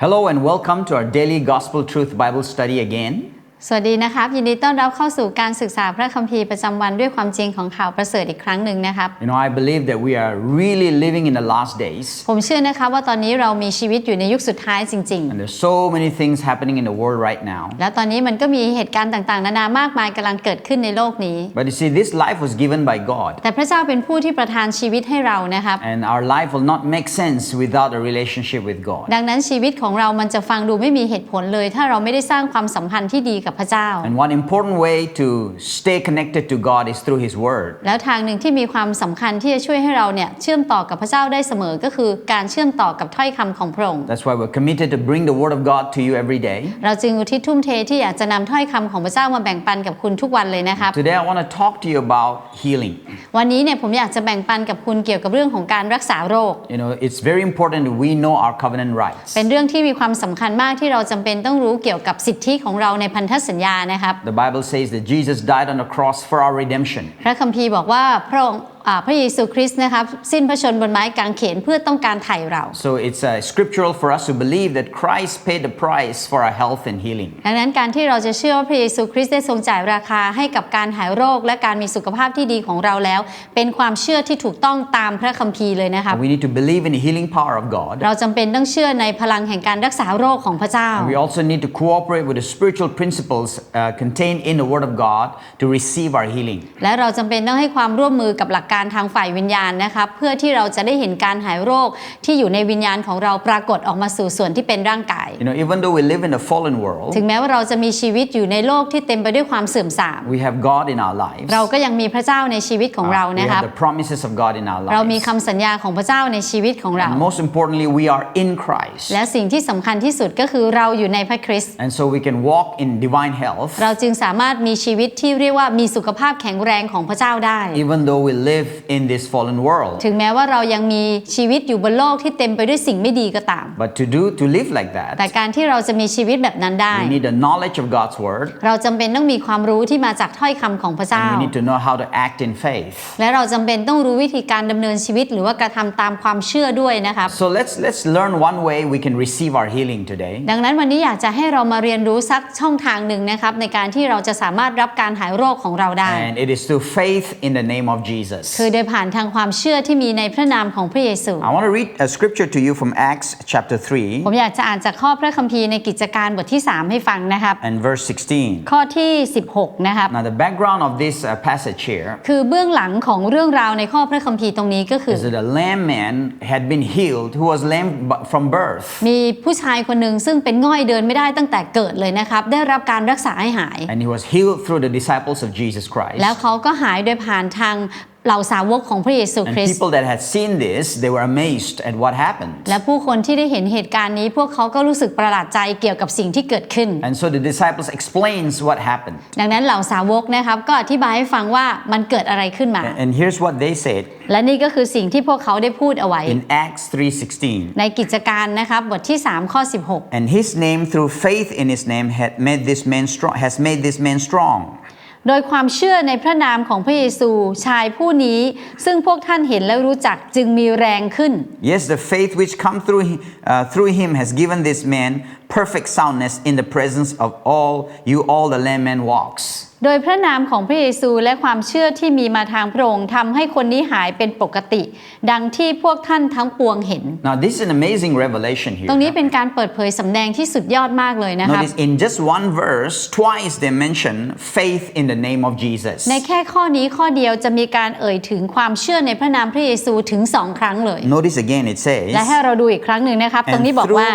Hello and welcome to our daily Gospel Truth Bible study again. สวัสดีนะครับ ยินดีต้อนรับเข้าสู่การศึกษาพระคัมภีร์ประจำวันด้วยความจริงของข่าวประเสริฐอีกครั้งหนึ่งนะครับ You know, I believe that we are really living in the last days, ผมเชื่อนะครับว่าตอนนี้เรามีชีวิตอยู่ในยุคสุดท้ายจริง and there's so many things happening in the world right now. ๆและตอนนี้มันก็มีเหตุการณ์ต่างๆ นานามากมายกำลังเกิดขึ้นในโลกนี้ But you see, this life was given by God, แต่พระเจ้าเป็นผู้ที่ประทานชีวิตให้เรานะครับ and our life will not make sense without a relationship with God. ดังนั้นชีวิตของเรามันจะฟังดูไม่มีเหตุผลเลย ถ้าเราไม่ได้สร้างความสัมพันธ์ที่ดีกับพระเจ้า And one important way to stay connected to God is through His Word. แล้วทางหนึ่งที่มีความสำคัญที่จะช่วยให้เราเนี่ยเชื่อมต่อกับพระเจ้าได้เสมอก็คือการเชื่อมต่อกับถ้อยคำของพระองค์ That's why we're committed to bring the Word of God to you every day. เราจึงอุทิศทุ่มเทที่อยากจะนำถ้อยคำของพระเจ้ามาแบ่งปันกับคุณทุกวันเลยนะครับ Today, I want to talk to you about healing. วันนี้เนี่ยผมอยากจะแบ่งปันกับคุณเกี่ยวกับเรื่องของการรักษาโรค You know, it's very important that we know our covenant rights. เป็นเรื่องที่มีความสำคัญมากที่เราจำเป็นต้องรู้เกี่ยวกับสิทธิของเราในพันธ สัญญานะครับ The Bible says that Jesus died on the cross for our redemption. พระคัมภีร์บอกว่าพระองค์อ่า พระเยซูคริสต์นะครับสิ้นพระชนม์บนไม้กางเขนเพื่อต้องการไถ่เรา So it's uh, scriptural for us to believe that Christ paid the price for our health and healing. ดังนั้นการที่เราจะเชื่อว่าพระเยซูคริสต์ได้ทรงจ่ายราคาให้กับการหายโรคและการมีสุขภาพที่ดีของเราแล้ว เป็นความเชื่อที่ถูกต้องตามพระคัมภีร์เลยนะครับ We need to believe in the healing power of God. เราจำเป็นต้องเชื่อในพลังแห่งการรักษาโรคของพระเจ้า We also need to cooperate with the spiritual principles uh, contained in the Word of God to receive our healing. และเราจำเป็นต้องให้ความร่วมมือกับหลักการทางฝ่ายวิญญาณนะครับเพื่อที่เราจะได้เห็นการหายโรคที่อยู่ในวิญญาณของเราปรากฏออกมาสู่ส่วนที่เป็นร่างกาย You know, even though we live in a fallen world, ถึงแม้ว่าเราจะมีชีวิตอยู่ในโลกที่เต็มไปด้วยความเสื่อมทราม we have God in our lives. เราก็ยังมีพระเจ้าในชีวิตของเรา Uh, we นะครับ have the promises of God in our เรามี lives. คำสัญญาของพระเจ้าในชีวิตของเรา And most importantly, we are in Christ. และสิ่งที่สำคัญที่สุดก็คือเราอยู่ในพระคริสต์ And so we can walk in divine health เราจึงสามารถมีชีวิตที่เรียกว่ามีสุขภาพแข็งแรงของพระเจ้าได้ even though we live in this fallen world. ถึงแม้ว่าเรายังมีชีวิตอยู่บนโลกที่เต็มไปด้วยสิ่งไม่ดีก็ตาม But to do to live like แต่ that, การที่เราจะมีชีวิตแบบนั้นได้ we need the knowledge of God's word เราจำเป็นต้องมีความรู้ที่มาจากถ้อยคำของพระเจ้า and we need to know how to act in faith. และเราจำเป็นต้องรู้วิธีการดำเนินชีวิตหรือว่ากระทำตามความเชื่อด้วยนะครับ So let's let's learn one way we can receive our healing today. ดังนั้นวันนี้อยากจะให้เรามาเรียนรู้สักช่องทางหนึ่งนะครับในการที่เราจะสามารถรับการหายโรคของเราได้ And it is through faith in the name of Jesus. คือโดยผ่านทางความเชื่อที่มีในพระนามของพระเยซู I want to read a scripture to you from Acts chapter 3 ผมอยากจะอ่านจากข้อพระคัมภีร์ในกิจการบทที่ 3 ให้ฟังนะครับ and verse 16. ข้อที่ 16 นะครับ Now the background of this uh, passage here คือเบื้องหลังของเรื่องราวในข้อพระคัมภีร์ตรงนี้ก็คือ is that a lame man had been healed who was lame bu- from birth. มีผู้ชายคนหนึ่งซึ่งเป็นง่อยเดินไม่ได้ตั้งแต่เกิดเลยนะครับ ได้รับการรักษาให้หาย And he was healed through the disciples of Jesus Christ. แล้วเขาก็หายโดยผ่านทาง เหล่าสาวกของพระเยซู And คริสต์ people that had seen this, they were amazed at what happened. และผู้คนที่ได้เห็นเหตุการณ์นี้ พวกเขาก็รู้สึกประหลาดใจเกี่ยวกับสิ่งที่เกิดขึ้น And so the disciples explains what happened. ดังนั้นเหล่าสาวกนะครับก็อธิบายให้ฟังว่ามันเกิดอะไรขึ้นมา And here's what they said และนี่ก็คือสิ่งที่พวกเขาได้พูดเอาไว้ in Acts 3:16. ในกิจการนะครับบทที่ 3 ข้อ And his name through faith in his name had made this man strong has made this man strong. โดยความเชื่อในพระนามของพระเยซูชายผู้นี้ ซึ่งพวกท่านเห็นและรู้จักจึงมีแรงขึ้น Yes, the faith which come through uh, through him has given this man perfect soundness in the presence of all you all the lame man walks. โดยพระนามของพระเยซูและความเชื่อที่มีมาทางพระองค์ทำให้คนนี้หายเป็นปกติ ดังที่พวกท่านทั้งปวงเห็น Now this is an amazing revelation ตรงนี้ here. เป็นการเปิดเผยสำแดงที่สุดยอดมากเลยนะครับ Notice in just one verse, twice they mention faith in the name of Jesus. ในแค่ข้อนี้ข้อเดียวจะมีการเอ่ยถึงความเชื่อในพระนามพระเยซูถึงสองครั้งเลย Notice again it says และให้เราดูอีกครั้งหนึ่งนะครับ ตรง and นี้บอก through ว่า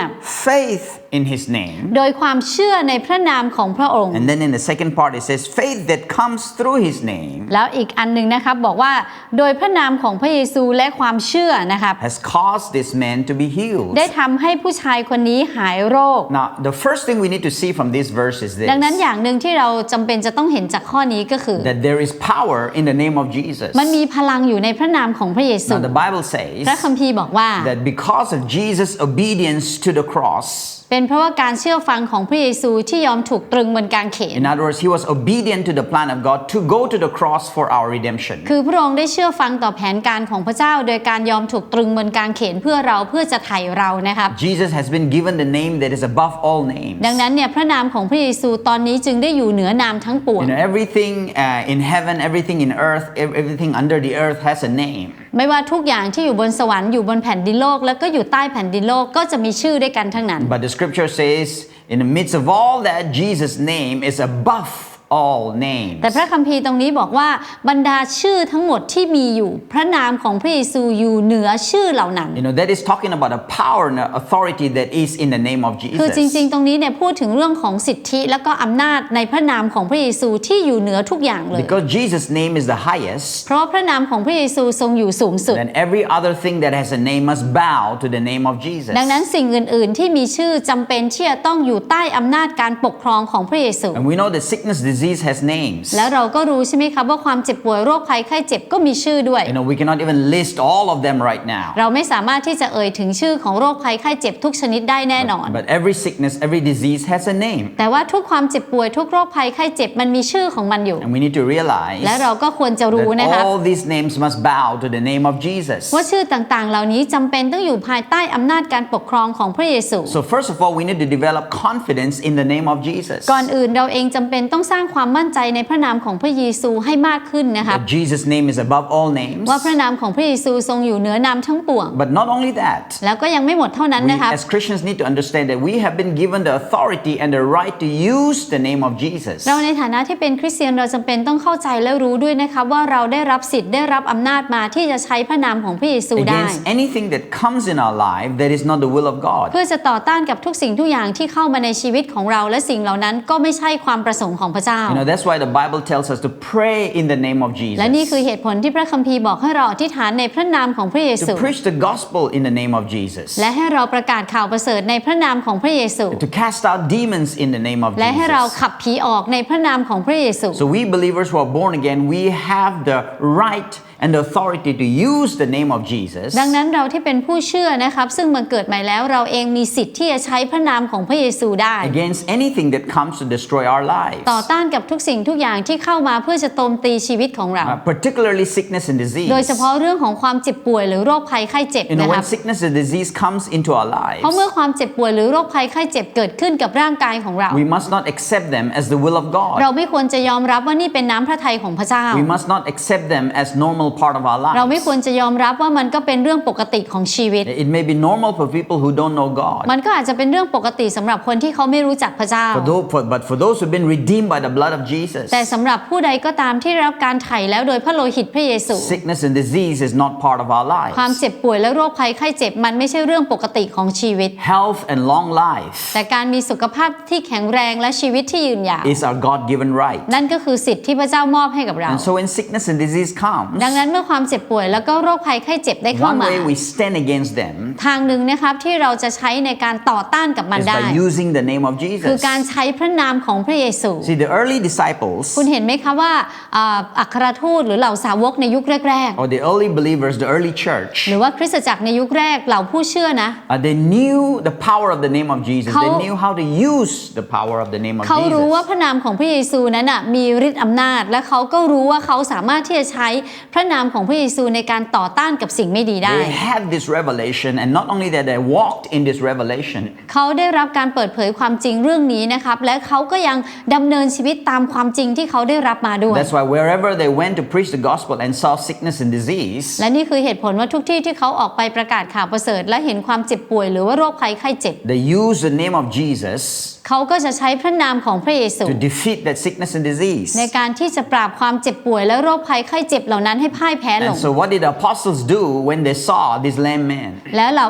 faith in his name โดยความเชื่อในพระนามของพระองค์ And then in the second part, it says, faith that comes through his name แล้วอีกอันหนึ่งนะครับบอกว่าโดยพระนามของพระเยซูและความเชื่อนะครับ has caused this man to be healed. ได้ทำให้ผู้ชายคนนี้หายโรค Now, the first thing we need to see from this verse is this ดังนั้นอย่างหนึ่งที่เราจำเป็นจะต้องเห็นจากข้อนี้ก็คือ that there is power in the name of Jesus. มันมีพลังอยู่ในพระนามของพระเยซู Now, the Bible says พระคัมภีร์บอกว่า that because of Jesus' obedience to the cross, เป็นเพราะว่าการเชื่อฟังของพระเยซูที่ยอมถูกตรึงบนกางเขน In other words, he was obedient to the plan of God to go to the cross for our redemption. คือพระองค์ได้เชื่อฟังต่อแผนการของพระเจ้า โดยการยอมถูกตรึงบนกางเขนเพื่อเราเพื่อจะไถ่เรานะครับ Jesus has been given the name that is above all names. ดังนั้นเนี่ยพระนามของพระเยซูตอนนี้จึงได้อยู่เหนือนามทั้งปวง You know, everything uh, in heaven, everything in earth, ev- everything under the earth has a name. ไม่ว่าทุกอย่างที่อยู่บนสวรรค์อยู่บนแผ่นดินโลก แล้วก็อยู่ใต้แผ่นดินโลกก็จะมีชื่อด้วยกันทั้งนั้น But the scripture says, in the midst of all that, Jesus' name is above all names. แต่พระคัมภีร์ตรงนี้บอกว่าบรรดาชื่อทั้งหมดที่มีอยู่ พระนามของพระเยซูอยู่เหนือชื่อเหล่านั้น You know, that is talking about a power and a authority that is in the name of คือจริ Jesus. งๆ ตรงนี้เนี่ยพูดถึงเรื่องของสิทธิและก็อำนาจในพระนามของพระเยซูที่อยู่เหนือทุกอย่างเลย Because Jesus' name is the highest, เพราะว่าพระนามของพระเยซูทรงอยู่สูงสุด then every other thing that has a name must bow to the name of Jesus. ดังนั้นสิ่งอื่น ๆ ที่มีชื่อจำเป็นที่จะต้องอยู่ใต้อำนาจการปกครองของพระเยซู And we know that sickness, disease has names. แล้วเราก็รู้ใช่ไหมครับว่าความเจ็บป่วยโรคภัยไข้เจ็บก็มีชื่อด้วย You know, we cannot even list all of them right now. เราไม่สามารถที่จะเอ่ยถึงชื่อของโรคภัยไข้เจ็บทุกชนิดได้แน่นอน But every sickness, every disease has a name. แต่ว่าทุกความเจ็บป่วยทุกโรคภัยไข้เจ็บมันมีชื่อของมันอยู่ And we need to realize และเราก็ควรจะรู้นะ that ครับ all these names must bow to the name of Jesus. ว่าชื่อต่างๆ เหล่านี้จำเป็นต้องอยู่ภายใต้อำนาจการปกครองของพระเยซู So, first of all, we need to develop confidence in the name of Jesus. ก่อนอื่นเราเองจำเป็นต้องสร้างความมั่นใจในพระนามของพระเยซูให้มากขึ้นนะครับ That Jesus' name is above all names. ว่าพระนามของพระเยซูทรงอยู่เหนือนามทั้งปวง But not only that, แล้วก็ยังไม่หมดเท่านั้น we นะครับ as Christians need to understand that we have been given the authority and the right to use the name of Jesus เราในฐานะที่เป็นคริสเตียนเราจำเป็นต้องเข้าใจและรู้ด้วยนะครับว่าเราได้รับสิทธิ์ได้รับอำนาจมาที่จะใช้พระนามของพระเยซูได้ against anything that comes in our life that is not the will of God. เพื่อจะต่อต้านกับทุกสิ่งทุกอย่างที่เข้ามาในชีวิตของเราและสิ่งเหล่านั้นก็ไม่ใช่ความประสงค์ของพระเจ้You know, that's why the Bible tells us to pray in the name of และนี่ Jesus. คือเหตุผลที่พระคัมภีร์บอกให้เราอธิษฐานในพระนามของพระเยซู To preach the gospel in the name of Jesus. และให้เราประกาศข่าวประเสริฐในพระนามของพระเยซู To cast out demons in the name of และให้เรา Jesus. ขับผีออกในพระนามของพระเยซู So we believers who are born again, we have the right and the authority to use the name of Jesus ดังนั้นเราที่เป็นผู้เชื่อนะครับซึ่งบังเกิดใหม่แล้วเราเองมีสิทธิ์ที่จะใช้พระนามของพระเยซูได้ against anything that comes to destroy our lives. ต่อต้านกับทุกสิ่งทุกอย่างที่เข้ามาเพื่อจะโจมตีชีวิตของเรา Uh, particularly sickness and disease. โดยเฉพาะเรื่องของความเจ็บป่วยหรือโรคภัยไข้เจ็บ You know, นะครั when บ sickness and disease comes into our เพราะ lives, เมื่อความเจ็บป่วยหรือโรคภัยไข้เจ็บเกิดขึ้นกับร่างกายของเรา we must not accept them as the will of เรา God. ไม่ควรจะยอมรับว่านี่เป็นน้ำพระทัยของพระเจ้า We must not accept them as normal part of our เราไม่ lives. ควรจะยอมรับว่ามันก็เป็นเรื่องปกติของชีวิต It may be normal for people who don't know God. มันก็อาจจะเป็นเรื่องปกติสำหรับคนที่เขาไม่รู้จักพระเจ้า For those, for, but for those who've been redeemed by the blood of Jesus, แต่สำหรับผู้ใดก็ตามที่ได้รับการไถ่แล้วโดยพระโลหิตพระเยซู sickness and disease is not part of our ความ lives. เจ็บป่วยและโรคภัยไข้เจ็บมันไม่ใช่เรื่องปกติของชีวิต Health and long life แต่การมีสุขภาพที่แข็งแรงและชีวิตที่ยืนยาว is our God given right. นั่นก็คือสิทธิ์ที่พระเจ้ามอบให้กับเรา And so when sickness and disease comes, ดังนั้นเมื่อความเจ็บป่วยแล้วก็โรคภัยไข้เจ็บได้เข้า one มา way we stand against them ทางหนึ่งนะครับที่เราจะใช้ในการต่อต้านกับมัน is ได้ by using the name of คือ Jesus. การใช้พระนามของพระเยซู See, the early disciples คุณเห็นไหมคะว่าอ่าอัครทูตหรือเหล่าสาวกในยุคแรก or the early believers, the early ๆ church, หรือว่าคริสตจักรในยุคแรกเหล่าผู้เชื่อนะ uh, they knew the power of the name of Jesus. They เขา knew how to use the power of the name of เขารู้ว่า Jesus. พระนามของพระเยซูนั้นน่ะมีฤทธิ์อำนาจ และเขาก็รู้ว่าเขาสามารถที่จะใช้พระนามของพระเยซูในการต่อต้านกับสิ่งไม่ดีได้ They had this revelation, and not only that, they walked in this revelation. เขาได้รับการเปิดเผยความจริงเรื่องนี้นะครับและเขาก็ยังดำเนินชีวิตตามความจริงที่เขาได้รับมาด้วย That's why wherever they went to preach the gospel and saw sickness and disease, และนี่คือเหตุผลว่าทุกที่ที่เขาออกไปประกาศข่าวประเสริฐ และเห็นความเจ็บป่วย หรือว่าโรคภัยไข้เจ็บ they used the name of Jesus เขาก็จะใช้พระนามของพระเยซู to defeat that sickness and disease. ในการที่จะปราบความเจ็บป่วยและโรคภัยไข้เจ็บเหล่านั้นให้พ่ายแพ้ล And ง so, what did the apostles do when they saw this lame man? แล้วเหล่า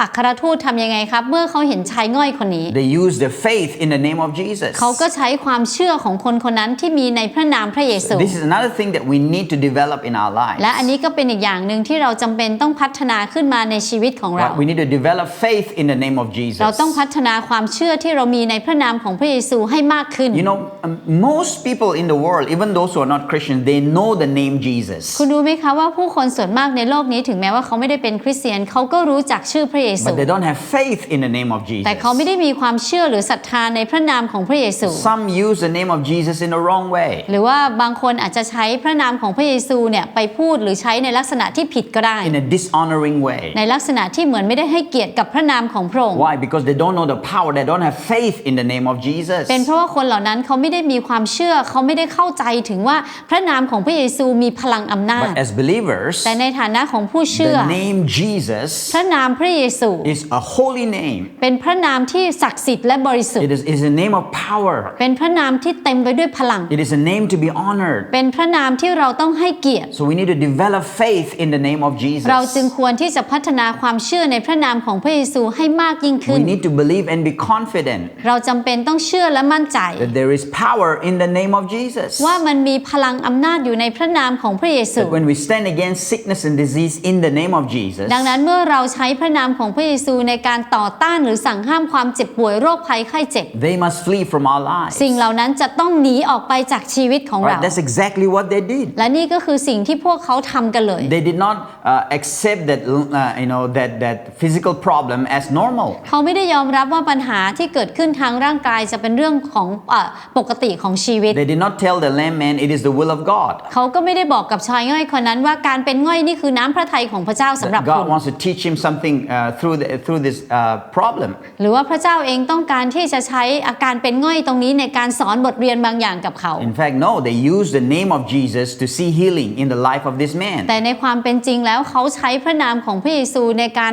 อัครทูตทำยังไงครับ เมื่อเขาเห็นชายง่อยคนนี้ They used their faith in the name of Jesus. เขาก็ใช้ความเชื่อของคนคนนั้นที่มีในพระนามพระเยซู This is another thing that we need to develop in our lives. และอันนี้ก็เป็นอีกอย่างหนึ่งที่เราจำเป็นต้องพัฒนาขึ้นมาในชีวิตของเรา Right? We need to develop faith in the name of Jesus. เราต้องพัฒนาความเชื่อที่เรามีในพระนามของพระเยซูให้มากขึ้น You know, um, most people in the world, even those who are not Christians, they know the name Jesus. คุณคุณรู้ไหมคะว่าผู้คนส่วนมากในโลกนี้ถึงแม้ว่าเขาไม่ได้เป็นคริสเตียนเขาก็รู้จักชื่อพระเยซู but they don't have faith in the name of แต่ Jesus. เขาไม่ได้มีความเชื่อหรือศรัทธาในพระนามของพระเยซู Some use the name of Jesus in the wrong way, หรือว่าบางคนอาจจะใช้พระนามของพระเยซูเนี่ยไปพูดหรือใช้ในลักษณะที่ผิดก็ได้ in a dishonoring way. ในลักษณะที่เหมือนไม่ได้ให้เกียรติกับพระนามของพระองค์ Why? Because they don't know the power, they don't have faith in the name of Jesus. เป็นเพราะว่าคนเหล่านั้นเขาไม่ได้มีความเชื่อเขาไม่ได้เข้าใจถึงว่าพระนามของพระเยซูมีพลังอำนาจ But as believers, แต่ในฐานะของผู้เชื่อ the name Jesus พระนามพระเยซู is a holy name. เป็นพระนามที่ศักดิ์สิทธิ์และบริสุท It ธิ์ is, is a name of power. เป็นพระนามที่เต็มไปด้วยพลัง It is a name to be honored. เป็นพระนามที่เราต้องให้เกียรติ So we need to develop faith in the name of Jesus. เราจึงควรที่จะพัฒนาความเชื่อในพระนามของพระเยซูให้มากยิ่งขึ้ We น need to believe and be confident เราจำเป็นต้องเชื่อและมั่นใจ that there is power in the name of Jesus. ว่ามันมีพลังอำนาจอยู่ในพระนามของพระเยซู That when we stand against sickness and disease in the name of Jesus, ดังนั้นเมื่อเราใช้พระนามของพระเยซูในการต่อต้านหรือสั่งห้ามความเจ็บป่วยโรคภัยไข้เจ็บ they must flee from our lives. สิ่งเหล่านั้นจะต้องหนีออกไปจากชีวิตของ Right? เรา That's exactly what they did. และนี่ก็คือสิ่งที่พวกเขาทำกันเลย They did not uh, accept that uh, you know that that physical problem as normal. เขาไม่ได้ยอมรับว่าปัญหาที่เกิดขึ้นทางร่างกายจะเป็นเรื่องของเออปกติของชีวิต They did not tell the lame man it is the will of God. เขาก็ไม่ได้บอกกับชายง่อยคนนั้นว่าการเป็นง่อยนี่คือน้ำพระทัยของพระเจ้าสำหรับ That คุ God ณ wants to teach him something uh, through the, through this uh, problem. หรือว่าพระเจ้าเองต้องการที่จะใช้อาการเป็นง่อยตรงนี้ในการสอนบทเรียนบางอย่างกับเขา In fact, no, they used the name of Jesus to see healing in the life of this man. แต่ในความเป็นจริงแล้วเขาใช้พระนามของพระเยซูในการ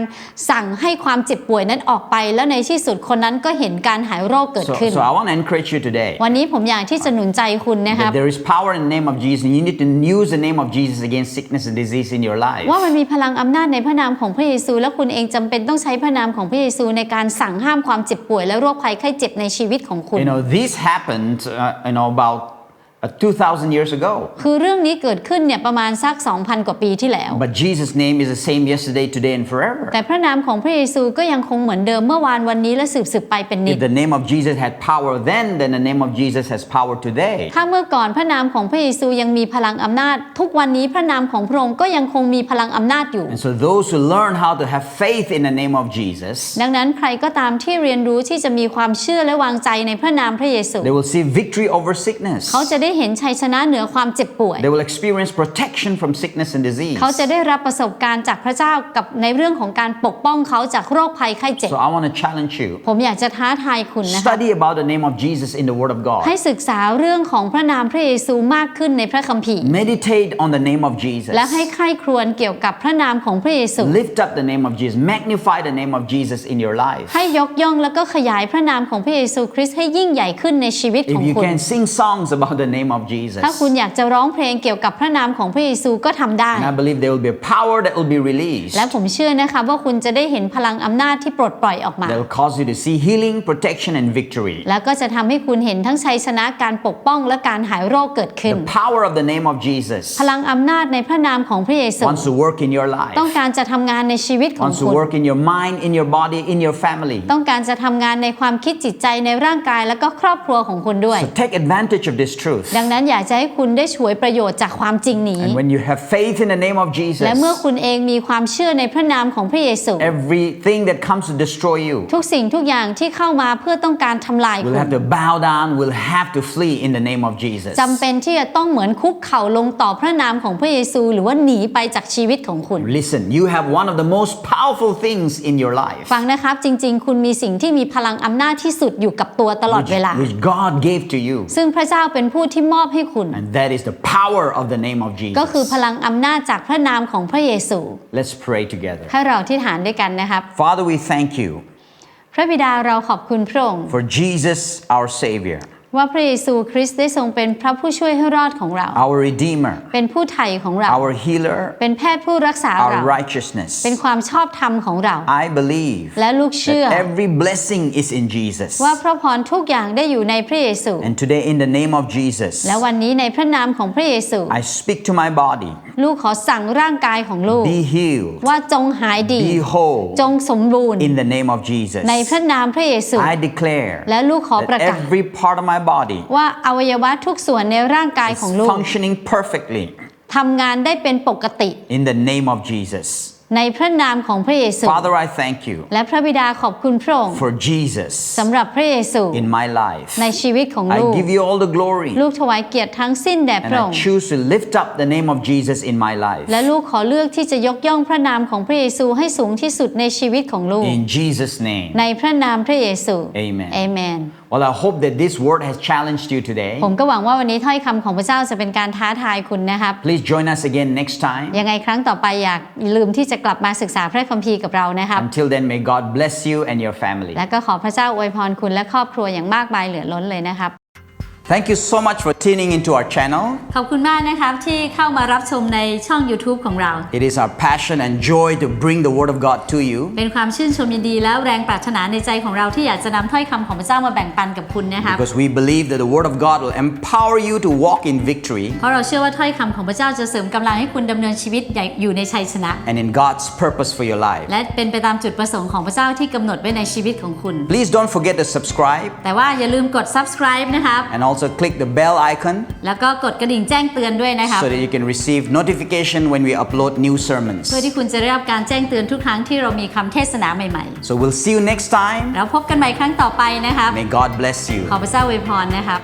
สั่งให้ความเจ็บป่วยนั้นออกไป แล้วในที่สุดคนนั้นก็เห็นการหายโรคเกิด So, ขึ้น so I want to encourage you today วันนี้ผมอยากที่จะหนุนใจคุณนะครับ that there is power in the name of Jesus, and you need to use the name of Jesus against sickness and disease in your life. ว่ามันมีพลังอำนาจในพระนามของพระเยซู และคุณเองจำเป็นต้องใช้พระนามของพระเยซูในการสั่งห้ามความเจ็บป่วยและโรคภัยไข้เจ็บในชีวิตของคุณ You know, this happened, uh, you know, about uh, 2,000 years ago. คือเรื่องนี้เกิดขึ้นเนี่ยประมาณสัก 2,000 กว่าปีที่แล้ว But Jesus' name is the same yesterday, today, and forever. แต่พระนามของพระเยซูก็ยังคงเหมือนเดิมเมื่อวานวันนี้และสืบสืบไปเป็นนิจ If the name of Jesus had power then, then the name of Jesus has power today. ถ้าเมื่อก่อนพระนามของพระเยซูยังมีพลังอำนาจ ทุกวันนี้พระนามของพระองค์ก็ยังคงมีพลังอำนาจอยู่ And so those who learn how to have faith in the name of Jesus, ดังนั้นใครก็ตามที่เรียนรู้ที่จะมีความเชื่อและวางใจในพระนามพระเยซู they will see victory over sickness. เขาจะได้เห็นชัยชนะเหนือความเจ็บป่วย They will experience protection from sickness and disease. เขาจะได้รับประสบการณ์จากพระเจ้ากับในเรื่องของการปกป้องเขาจากโรคภัยไข้เจ็บ So I want to challenge you. ผมอยากจะท้าทายคุณนะคะ Study about the name of Jesus in the Word of God. ให้ศึกษาเรื่องของพระนามพระเยซูมากขึ้นในพระคัมภีร์ Meditate on the name of Jesus. และให้ใคร่ครวญเกี่ยวกับพระนามของพระเยซู Lift up the name of Jesus. Magnify the name of Jesus in your life. ให้ยกย่องแล้วก็ขยายพระนามของพระเยซูคริสต์ให้ยิ่งใหญ่ขึ้นในชีวิตข If อง you คุณ can sing songs about the name of Jesus, ถ้าคุณอยากจะร้องเพลงเกี่ยวกับพระนามของพระเยซูก็ทำได้ and I believe there will be a power that will be released และผมเชื่อนะคะว่าคุณจะได้เห็นพลังอำนาจที่ปลดปล่อยออกมา that will cause you to see healing, protection, and victory. แล้วก็จะทำให้คุณเห็นทั้งชัยชนะการปกป้องและการหายโรคเกิดขึ้น The power of the name of Jesus พลังอำนาจในพระนามของพระเยซู wants to work in your life, ต้องการจะทำงานในชีวิตของ wants คุ to ณ work in your mind, in your body, in your family. ต้องการจะทำงานในความคิดจิตใจในร่างกายแล้วก็ครอบครัวของคุณด้วย So take advantage of this truth. ดังนั้นอยากจะให้คุณได้ฉวยประโยชน์จากความจริงนี้ And when you have faith in the name of และเมื่อ Jesus, คุณเองมีความเชื่อในพระนามของพระเยซู everything that comes to destroy you ทุกสิ่งทุกอย่างที่เข้ามาเพื่อต้องการทำลาย will คุณ have to bow down, will have to flee in the name of Jesus. จำเป็นที่จะต้องเหมือนคุกเข่าลงต่อพระนามของพระเยซู หรือว่าหนีไปจากชีวิตของคุณ Listen, you have one of the most powerful things in your life, ฟังนะครับจริง ๆ คุณมีสิ่งที่มีพลังอำนาจที่สุดอยู่กับตัวตลอด which, เวลา which God gave to you. ซึ่งพระเจ้าเป็นผู้ที่มอบให้คุณ And that is the power of the name of ก็คือ Jesus. พลังอำนาจจากพระนามของพระเยซู Let's pray together. ให้เราที่ฐานด้วยกันนะครับ Father, we thank you พระบิดาเราขอบคุณพระองค์ for Jesus, our Savior, ว่าพระเยซูคริสต์ได้ทรงเป็นพระผู้ช่วยให้รอดของเรา our Redeemer, เป็นผู้ไถ่ของเรา our Healer, เป็นแพทย์ผู้รักษาเรา our righteousness. เป็นความชอบธรรมของเรา I believe และลูกเชื่อ that every blessing is in Jesus. ว่าพระพรทุกอย่างได้อยู่ในพระเยซู And today, in the name of Jesus, และวันนี้ในพระนามของพระเยซู I speak to my body ลูกขอสั่งร่างกายของลูก be healed, ว่าจงหายดี be whole จงสมบูรณ์ in the name of Jesus. ในพระนามพระเยซู I declare และลูกขอประ that กาศ every part of my body ว่าอวัยวะทุกส่วนในร่างกายของ is ลูก functioning perfectly ทำงานได้เป็นปกติ in the name of Jesus. ในพระนามของพระเยซู Father, I thank you และพระบิดาขอบคุณพระองค์ for Jesus สำหรับพระเยซู in my life. ในชีวิตของ I ลูก give you all the glory ลูกถวายเกียรติทั้งสิ้นแด่พ and ระอง I ค์ choose to lift up the name of Jesus in my life. และลูกขอเลือกที่จะยกย่องพระนามของพระเยซูให้สูงที่สุดในชีวิตของลูก In Jesus' name. ในพระนามพระเยซู Amen. เอเมน Well, I hope that this word has challenged you today. ผมก็หวังว่าวันนี้ถ้อยคำของพระเจ้าจะเป็นการท้าทายคุณนะครับ Please join us again next time. ยังไงครั้งต่อไปอยากลืมที่จะกลับมาศึกษาพระคัมภีร์กับเรานะครับ Until then, may God bless you and your family. และก็ขอพระเจ้าอวยพรคุณและครอบครัวอย่างมากมายเหลือล้นเลยนะครับ Thank you so much for tuning into our channel. ขอบคุณมากนะครับที่เข้ามารับชมในช่อง YouTube ของเรา It is our passion and joy to bring the Word of God to you. เป็นความชื่นชมยินดีและแรงปรารถนาในใจของเราที่อยากจะนำถ้อยคำของพระเจ้ามาแบ่งปันกับคุณนะครับ Because we believe that the Word of God will empower you to walk in victory เพราะเราเชื่อว่าถ้อยคำของพระเจ้าจะเสริมกำลังให้คุณดำเนินชีวิตอยู่ในชัยชนะ and in God's purpose for your life. และเป็นไปตามจุดประสงค์ของพระเจ้าที่กำหนดไว้ในชีวิตของคุณ Please don't forget to subscribe แต่ว่าอย่าลืมกด subscribe นะครับ and also click the bell icon แล้วก็กดกระดิ่งแจ้งเตือนด้วยนะครับ so that you can receive notification when we upload new sermons. เพื่อที่คุณจะได้รับการแจ้งเตือนทุกครั้งที่เรามีคำเทศนาใหม่ So we'll see you next time. ๆแล้วพบกันใหม่ครั้งต่อไปนะครับ May God bless you. ขอพระเจ้าอวยพรนะครับ